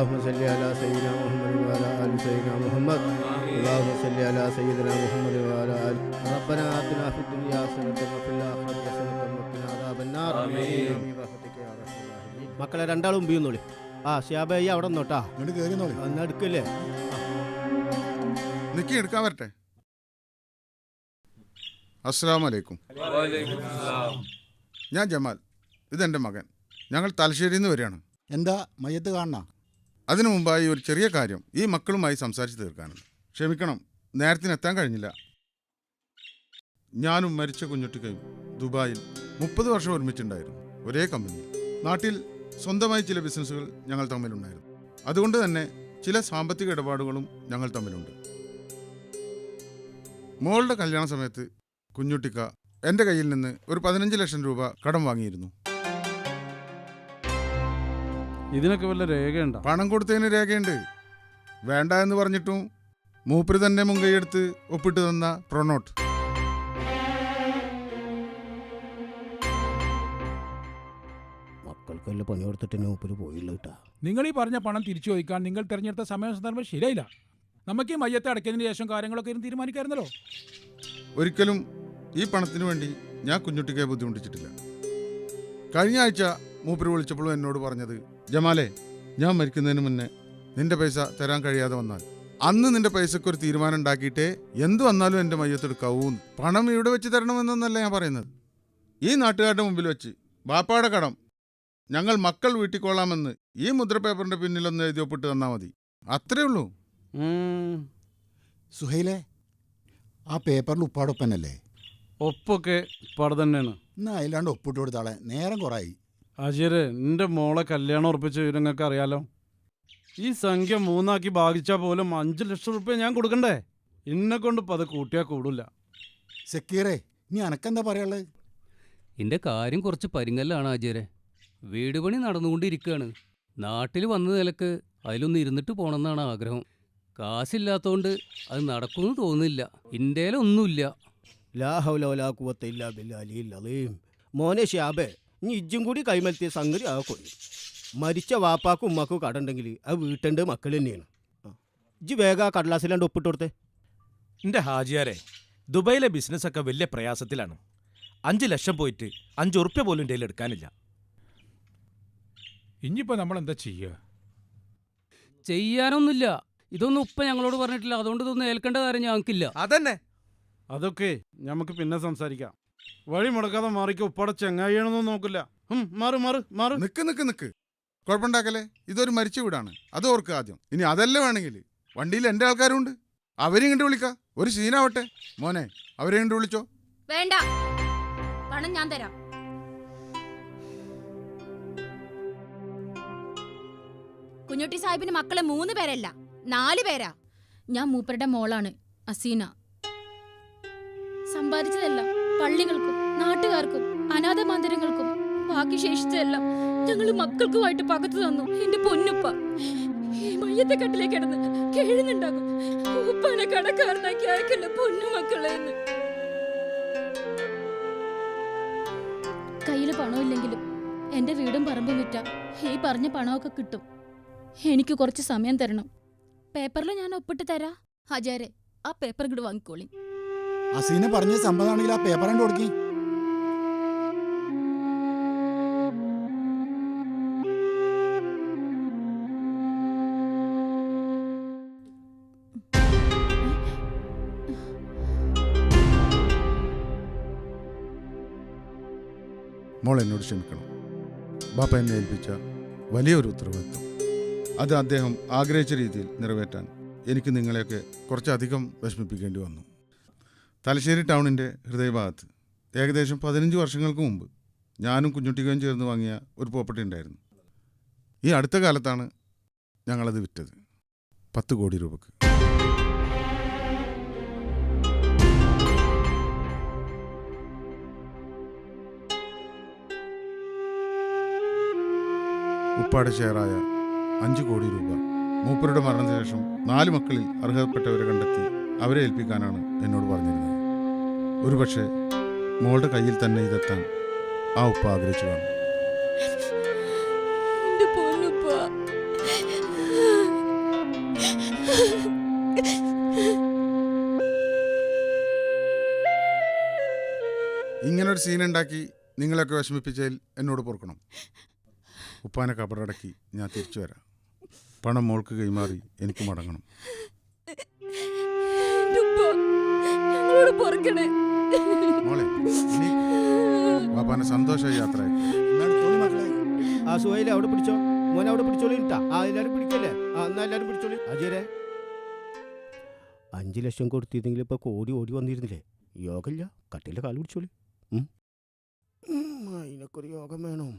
اللهم صل على سيدنا محمد وعلى آل سيدنا محمد اللهم صل على سيدنا محمد وعلى آل ربنا آتنا في الدنيا حسنة وفي الآخرة حسنة وقنا عذاب النار آمين. برحمتك يا أرحم الراحمين. മക്കളെ രണ്ടാളും ഉപയോഗിന്നോളി ആ ഷിയാബയ്യ അവിടെ നിന്നോട്ടാ ഇങ്ങോട്ട് കയറിന്നോളി അന്ന് എടുക്കല്ലേ നിക്കി എടുക്കാൻ വരട്ടെ അസ്സാം വലൈക്കും ഞാൻ ജമാൽ ഇതെൻ്റെ മകൻ ഞങ്ങൾ തലശ്ശേരിയിൽ നിന്ന് വരികയാണ് എന്താ മയ്യത്ത് കാണണ അതിനു മുമ്പായി ഒരു ചെറിയ കാര്യം ഈ മക്കളുമായി സംസാരിച്ച് തീർക്കാനുണ്ട്. ക്ഷമിക്കണം നേരത്തിന് എത്താൻ കഴിഞ്ഞില്ല. ഞാനും മരിച്ച കുഞ്ഞുട്ടിക്കയും ദുബായിൽ മുപ്പത് വർഷം ഒരുമിച്ചുണ്ടായിരുന്നു. ഒരേ കമ്പനി നാട്ടിൽ സ്വന്തമായി ചില ബിസിനസ്സുകൾ ഞങ്ങൾ തമ്മിലുണ്ടായിരുന്നു. അതുകൊണ്ട് തന്നെ ചില സാമ്പത്തിക ഇടപാടുകളും ഞങ്ങൾ തമ്മിലുണ്ട്. മോളുടെ കല്യാണ സമയത്ത് കുഞ്ഞുട്ടിക്ക എന്റെ കയ്യിൽ നിന്ന് ഒരു പതിനഞ്ച് ലക്ഷം രൂപ കടം വാങ്ങിയിരുന്നു. ഇതിനൊക്കെ വല്ല രേഖയുണ്ടോ? പണം കൊടുത്തതിന് രേഖയുണ്ട്. വേണ്ട എന്ന് പറഞ്ഞിട്ടും മൂപ്പര് തന്നെ മുൻകൈയെടുത്ത് ഒപ്പിട്ട് തന്ന പ്രൊണോട്ട്. മക്കൾക്കെല്ലാം പണി കൊടുത്തിട്ട് മൂപ്പര് പോയില്ല കേട്ടാ. നിങ്ങൾ ഈ പറഞ്ഞ പണം തിരിച്ചു ചോദിക്കാൻ നിങ്ങൾ തിരഞ്ഞെടുത്ത സമയം സന്ദർഭം ശരിയായില്ല. നമുക്ക് ഈ മയ്യത്തെ അടയ്ക്കുന്നതിന് ശേഷം കാര്യങ്ങളൊക്കെ ഇരുന്ന് തീരുമാനിക്കായിരുന്നല്ലോ. ഒരിക്കലും ഈ പണത്തിന് വേണ്ടി ഞാൻ കുഞ്ഞുട്ടിക്കായി ബുദ്ധിമുട്ടിച്ചിട്ടില്ല. കഴിഞ്ഞ ആഴ്ച മൂപ്പര് വിളിച്ചപ്പോഴും എന്നോട് പറഞ്ഞത് ജമാലെ ഞാൻ മരിക്കുന്നതിന് മുന്നേ നിന്റെ പൈസ തരാൻ കഴിയാതെ വന്നാൽ. അന്ന് നിന്റെ പൈസക്ക് ഒരു തീരുമാനം ഉണ്ടാക്കിയിട്ടേ എന്ത് വന്നാലും എന്റെ മയ്യത്തെടുക്കാവൂന്ന് പണം ഇവിടെ വെച്ച് തരണമെന്നല്ല ഞാൻ പറയുന്നത്. ഈ നാട്ടുകാരുടെ മുമ്പിൽ വെച്ച് ബാപ്പാടെ കടം. ഞങ്ങൾ മക്കൾ വീട്ടിക്കൊള്ളാമെന്ന് ഈ മുദ്ര പേപ്പറിന്റെ പിന്നിലൊന്ന് എഴുതി ഒപ്പിട്ട് തന്നാൽ മതി. അത്രേ ഉള്ളൂ. സുഹൈലേ ആ പേപ്പറിൽ ഉപ്പാടൊപ്പനല്ലേ ഒപ്പൊക്കെ പട തന്നെയാണ്. എന്നാ അതിലാണ്ട് ഒപ്പിട്ട് കൊടുത്താളെ. നേരം കുറയായി അജയര് എന്റെ മോളെ കല്യാണം ഉറപ്പിച്ച നിങ്ങൾക്ക് അറിയാലോ? ഈ സംഖ്യ മൂന്നാക്കി ഭാഗിച്ചാൽ പോലും അഞ്ച് ലക്ഷം റുപ്യ ഞാൻ കൊടുക്കണ്ടേ? എന്നെ കൊണ്ട് ഇപ്പം അത് കൂട്ടിയാൽ കൂടില്ല സെക്കീറേ നീ അനക്കെന്താ പറയാനുള്ളത് എന്റെ കാര്യം കുറച്ച് പരിങ്ങല്ലാണ് ആചാര്യ വീട് പണി നടന്നുകൊണ്ടിരിക്കുകയാണ് നാട്ടിൽ വന്ന നിലയ്ക്ക് അതിലൊന്ന് ഇരുന്നിട്ട് പോകണമെന്നാണ് ആഗ്രഹം. കാശില്ലാത്തോണ്ട് അത് നടക്കുമെന്ന് തോന്നുന്നില്ല. ഇന്ത്യയിലൊന്നുമില്ല ലാ ഹൗല വലാ ഖുവത്ത ഇല്ലാ അലീം. മോനെ ഷിയാബേ നീ ഇജ്ജും കൂടി കൈമലത്തിയ സംഗതി ആ കൊള്ളു മരിച്ച വാപ്പാക്കും ഉമ്മാക്കും കടണ്ടെങ്കിൽ ആ വീട്ടേണ്ട മക്കൾ തന്നെയാണ്. ഇജ്ജ് വേഗം ആ കടലാസിലാണ്ട് ഒപ്പിട്ട് കൊടുത്തേ. എന്റെ ഹാജിയാരെ ദുബൈയിലെ ബിസിനസ്സൊക്കെ വലിയ പ്രയാസത്തിലാണ്. അഞ്ച് ലക്ഷം പോയിട്ട് അഞ്ച് ഉറുപ്പ്യ പോലും എന്റെ എടുക്കാനില്ല. ഇനിയിപ്പോ നമ്മൾ എന്താ ചെയ്യുക ചെയ്യാനൊന്നുമില്ല. ഇതൊന്നും ഉപ്പ ഞങ്ങളോട് പറഞ്ഞിട്ടില്ല. അതുകൊണ്ട് ഇതൊന്നും ഏൽക്കേണ്ട കാര്യം ഞങ്ങൾക്കില്ല. അതന്നെ. അതൊക്കെ നമുക്ക് പിന്നെ സംസാരിക്കാം. വഴി മുടക്കാതെ മാറിക്കോ ഉപ്പടെ ചെങ്ങായിയാണെന്നൊന്നും നോക്കില്ല. ഹും, മാറ് മാറ് മാറ്. നിക്ക് നിക്ക് നിക്ക്. കുഴപ്പമുണ്ടാക്കല്ലേ? ഇതൊരു മരിച്ച വീടാണ്. അത് ഓർക്കുക ആദ്യം. ഇനി അതല്ല വേണമെങ്കിൽ? വണ്ടിയിൽ എന്റെ ആൾക്കാരുണ്ട്. അവരെയും കണ്ടു വിളിക്കാം. ഒരു സീനാവട്ടെ. മോനെ അവരെ കണ്ടു വിളിച്ചോ. വേണ്ട. പണം ഞാൻ തരാം. കുഞ്ഞുട്ടി സാഹിബിന് മക്കളെ മൂന്ന് പേരല്ല. നാല് പേരാ. ഞാൻ മൂപ്പരുടെ മോളാണ് അസീന. സമ്പാദിച്ചതെല്ലാം. പള്ളികൾക്കും നാട്ടുകാർക്കും അനാഥ മന്ദിരങ്ങൾക്കും ബാക്കി ശേഷിച്ചതെല്ലാം ഞങ്ങൾ മക്കൾക്കുമായിട്ട് പകത്തു തന്നു. എന്റെ പൊന്നുപ്പ ഈ മയ്യത്തെ കട്ടിലേക്ക് കിടന്ന് കേഴുന്നുണ്ടാകും. ഉപ്പാനെ കടക്കാരനാക്കി അയക്കല്ല പൊന്നു മക്കളെ കയ്യിൽ പണമില്ലെങ്കിലും എന്റെ വീടും പറമ്പും വിറ്റ. ഈ പറഞ്ഞ പണമൊക്കെ കിട്ടും. എനിക്ക് കുറച്ച് സമയം തരണം. പേപ്പറിൽ ഞാൻ ഒപ്പിട്ട് തരാ. ഹജാരെ ആ പേപ്പർ ഇങ്ങോട്ട് വാങ്ങിക്കോളി. അസീനെ പറഞ്ഞ സംഭവമാണെങ്കിൽ ആ പേപ്പർ കണ്ടു കൊടുക്കി. മോൾ എന്നോട് ക്ഷമിക്കണം. ബാപ്പ എന്നെ ഏൽപ്പിച്ച വലിയൊരു ഉത്തരവാദിത്വം. അത് അദ്ദേഹം ആഗ്രഹിച്ച രീതിയിൽ നിറവേറ്റാൻ എനിക്ക് നിങ്ങളെയൊക്കെ കുറച്ചധികം വിഷമിപ്പിക്കേണ്ടി വന്നു. തലശ്ശേരി ടൗണിന്റെ ഹൃദയഭാഗത്ത് ഏകദേശം പതിനഞ്ച് വർഷങ്ങൾക്ക് മുമ്പ് ഞാനും കുഞ്ഞുട്ടികയും ചേർന്ന് വാങ്ങിയ ഒരു പ്രോപ്പർട്ടി ഉണ്ടായിരുന്നു. ഈ അടുത്ത കാലത്താണ് ഞങ്ങളത് വിറ്റത്. പത്ത് കോടി രൂപക്ക്. ഉപ്പാടെ ഷെയറായ അഞ്ച് കോടി രൂപ മൂപ്പരുടെ മരണത്തിനുശേഷം നാല് മക്കളിൽ അർഹതപ്പെട്ടവരെ കണ്ടെത്തി അവരെ ഏൽപ്പിക്കാനാണ് എന്നോട് പറഞ്ഞിരുന്നത്. ഒരുപക്ഷെ മോളുടെ കയ്യിൽ തന്നെ ഇതെത്താൻ ആ ഉപ്പ ആഗ്രഹിച്ചു കാണും ഇങ്ങനൊരു സീൻ ഉണ്ടാക്കി നിങ്ങളൊക്കെ വിഷമിപ്പിച്ചതിൽ എന്നോട് പൊറുക്കണം. ഉപ്പാനെ കബറടക്കി ഞാൻ തിരിച്ചു വരാം. പണം മോൾക്ക് കൈമാറി എനിക്ക് മടങ്ങണം. പൊറുക്കണേ. മോളെ നീ ബാപ്പാനെ സന്തോഷമായി യാത്ര ആ സുഹൈലെ അവിടെ പിടിച്ചോ? മോനെ അവിടെ പിടിച്ചോളിട്ടാ ആ എല്ലാരും പിടിക്കല്ലേ? ആ എന്നാ എല്ലാരും പിടിച്ചോളി. അജയരെ. അഞ്ചു ലക്ഷം കൊടുത്തിരുന്നെങ്കിൽ ഇപ്പൊ കോടി ഓടി വന്നിരുന്നില്ലേ? യോഗമില്ല കട്ടിലെ കാൽ പിടിച്ചോളി. അതിനൊക്കെ ഒരു യോഗം വേണം.